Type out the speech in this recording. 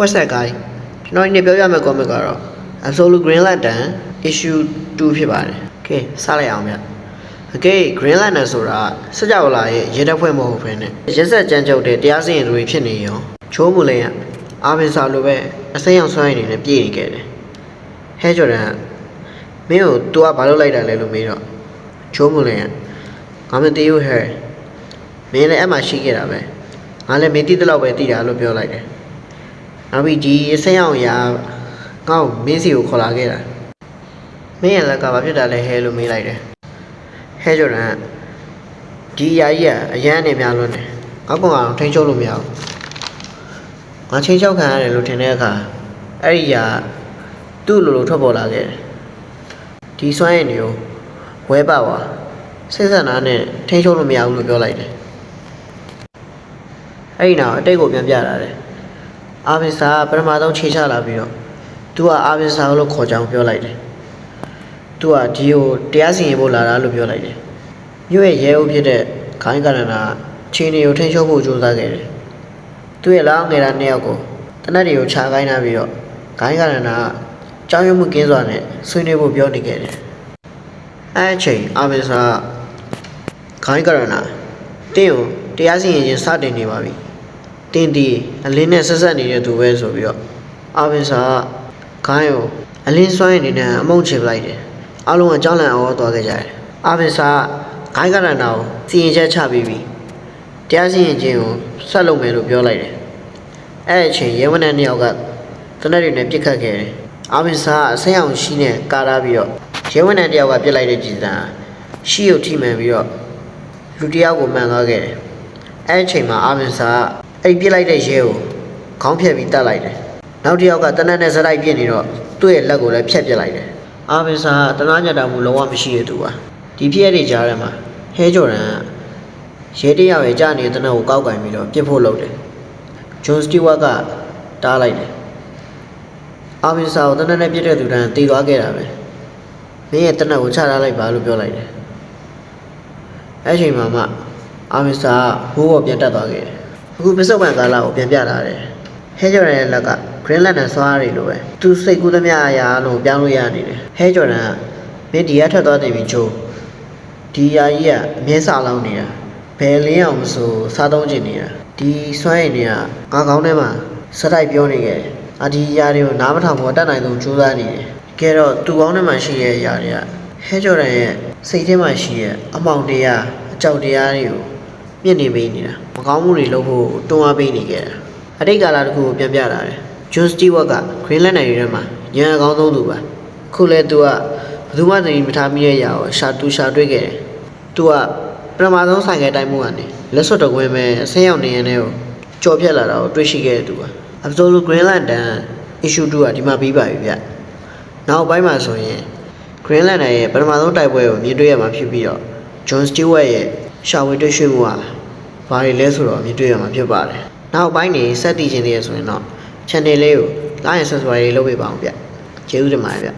website guide ကျွန်တော်ဒီနေ့ပြောပြမယ့် comic ကတော့ Absolute Green Lantern issue 2ဖြစ်ပါတယ်။ Okay စလိုက်အောင်ဗျ။ Okay Green Lantern ဆိုတာစကြဝဠာရဲ့ရေတပ်ဖွဲ့မဟုတ်ဘဲနဲ့ရက်ဆက်ကြမ်းကြုတ်တဲ့တရားစီရင်သူတွေဖြစ်နေရောချိုးမူလင်ကအာဗင်ဆာလိုပဲအစိမ်းအောင်ဆွမ်းရည်နေနဲ့ပြည်နေခဲ့တယ်။ဟဲဂျော်ဒန်ကမင်းကို तू ကဘာလုပ်လိုက်တာလဲလို့မေးတော့ချိုးမူလင်ကငါမသိဘူးဟဲ့မင်းလည်းအဲ့မှာရှိခဲ့တာပဲငါလည်းမင်းသိတဲ့လောက်ပဲသိတာလို့ပြောလိုက်တယ်။ နောက်ပြီးဒီအစိမ်းအောင်ရာငါ့ကိုမင်းစီကိုခေါ်လာခဲ့တာမင်းရဲ့လက်ကဘာဖြစ်တာလဲဟဲလို့မေးလိုက်တယ်။ဟဲဂျော်ဒန်ကဒီယာကြီးကအရန်နေများလွန်းတယ်ငါကောင်ကတော့ထိန်းချုပ်လို့မရဘူးငါချင်းချောက်ခံရတယ်လို့ထင်တဲ့အခါအဲ့ဒီယာသူ့လိုလိုထွက်ပေါ်လာခဲ့တယ်ဒီစွမ်းရည်တွေကိုဝဲပါဝါစိတ်ဆက်နာနဲ့ထိန်းချုပ်လို့မရဘူးလို့ပြောလိုက်တယ်အဲ့ဒီနောက်အတိတ်ကိုပြန်ပြလာတယ် အာဗင်ဆာကပထမဆုံးခြေချလာပြီးတော့သူကအာဗင်ဆာလို့ခေါ်ကြောင်းပြောလိုက်တယ်သူကဒီကိုတရားစီရင်ဖို့လာတာလို့ပြောလိုက်တယ်မြို့ရဲ့ရဲအုပ်ဖြစ်တဲ့ခိုင်းကရနာချင်းတွေကိုထိန်းချုပ်ဖို့ကြိုးစားခဲ့တယ်သူရဲ့လောင်းငယ်တာနှစ်ယောက်ကိုတနက်တွေကိုခြာခိုင်းထားပြီးတော့ခိုင်းကရနာကကြောင်းရွံ့မှုကင်းစွာနဲ့ဆွေးနွေးဖို့ပြောနေခဲ့တယ်အဲ့အချိန်အာဗင်ဆာကခိုင်းကရနာတင်းကိုတရားစီရင်ခြင်းစတင်နေပါပြီ တင်းဒီအလင်းနဲ့ဆက်ဆက်နေတဲ့သူပဲဆိုပြီးတော့အာဗင်ဆာကခိုင်းကိုအလင်းစွမ်းရည်နေနဲ့အမုံချင်ပလိုက်တယ်အားလုံးကကြောင်းလန့်အောသွားခဲ့ကြတယ်အာဗင်ဆာကခိုင်းကရနာကိုစီရင်ချက်ချပြီးပြီတရားစီရင်ခြင်းကိုဆက်လုပ်မယ်လို့ပြောလိုက်တယ်အဲ့အချိန်ရဲဝနန်းနှစ်ယောက်ကတနက်တွေနဲ့ပြစ်ခတ်ခဲ့တယ်အာဗင်ဆာကအစိမ်းအောင်ရှိနဲ့ကာထားပြီးတော့ရဲဝနန်းတစ်ယောက်ကပြစ်လိုက်တဲ့ကြည်စံရှိကိုထိမှန်ပြီးတော့လူတစ်ယောက်ကိုမှန်သွားခဲ့တယ်။အဲ့ဒီအချိန်မှာအာဗင်ဆာက အဲ့ဒီပြစ်လိုက်တဲ့ရဲကိုခေါင်းဖြတ်ပြီးတတ်လိုက်တယ်။နောက်တစ်ယောက်ကတနက်နဲ့စရိုက်ပြစ်နေတော့သူ့ရဲ့လက်ကိုလည်းဖြတ်ပစ်လိုက်တယ်။အာဗင်ဆာကတနာညတာမှုလုံးဝမရှိတဲ့သူပါ။ဒီဖြစ်ရတဲ့ကြားထဲမှာဟဲဂျော်ဒန်ကရဲတစ်ယောက်ရဲ့ကြာနေတဲ့တနက်ကိုကောက်ကင်ပြီးတော့ပြစ်ဖို့လုပ်တယ်။ဂျွန်စတီဝတ်ကတားလိုက်တယ်။အာဗင်ဆာကိုတနက်နဲ့ပြစ်တဲ့သူတန်းတေသွားခဲ့တာပဲ။မင်းရဲ့တနက်ကိုချထားလိုက်ပါလို့ပြောလိုက်တယ်။အဲ့အချိန်မှာမှအာမစ္စတာကဘိုးဘော်ပြန်တက်သွားခဲ့တယ် အခုပစ္စုပန်ကာလကိုပြန်ပြလာတယ်ဟဲဂျော်ဒန်ရဲ့လက်က Green Lantern ဆွားရီလိုပဲသူစိတ်ကူးသမျှအရာအလုံးပြောင်းလို့ရနေတယ်ဟဲဂျော်ဒန်ကမင်းဒီကထွက်သွားတယ်ပြီချိုးဒီယာကြီးကအမြဲစာလောင်းနေတာဘယ်လင်းအောင်မဆိုစားသုံးချင်နေတာဒီစွမ်းရည်တွေကငါကောင်းထဲမှာစတိုက်ပြောနေခဲ့တယ်အဒီယာတွေကိုနားမထောင်ဖို့တတ်နိုင်ဆုံးကြိုးစားနေတယ်ကဲတော့သူကောင်းထဲမှာရှိတဲ့ယာတွေကဟဲဂျော်ဒန်ရဲ့စိတ်ထဲမှာရှိတဲ့အမောင်တရားအကြောက်တရားတွေကို မြင့်နေပေးနေတာမကောင်းမှုတွေလုပ်ဖို့တွန်းအားပေးနေခဲ့တာအတိတ်ကာလတစ်ခုကိုပြန်ပြလာတယ်ဂျွန်စတီဝတ်က Green Lantern တွေထဲမှာညံအကောင်းဆုံးသူပါခုလဲသူကဘယ်သူမှသတိမထားမိတဲ့ຢာကိုရှာတူရှာတွေ့ခဲ့တယ်သူကပထမဆုံးဆိုင်ကယ်တိုင်းမှုကနေလက်စွပ်တကွင်းပဲအဆင်းရောက်နေရတဲ့ကိုကြော်ဖြတ်လာတာကိုတွေ့ရှိခဲ့တဲ့သူပါ Absolute Green Lantern issue 2ကဒီမှာပြီးပါပြီဗျနောက်ပိုင်းမှာဆိုရင် Green Lantern ရဲ့ပထမဆုံးတိုက်ပွဲကိုမြင်တွေ့ရမှာဖြစ်ပြီးတော့ John Stewart ရဲ့ ရှာဝေတွေ့ရှိမှုကဘာတွေလဲဆိုတော့မြင်တွေ့ရမှာဖြစ်ပါတယ်။နောက်ပိုင်းနေဆက်တည်ခြင်းတွေရဆိုရင်တော့ channel လေးကို like and subscribe လုပ်ပေးပါအောင်ဗျ။ကျေးဇူးတင်ပါတယ်ဗျ။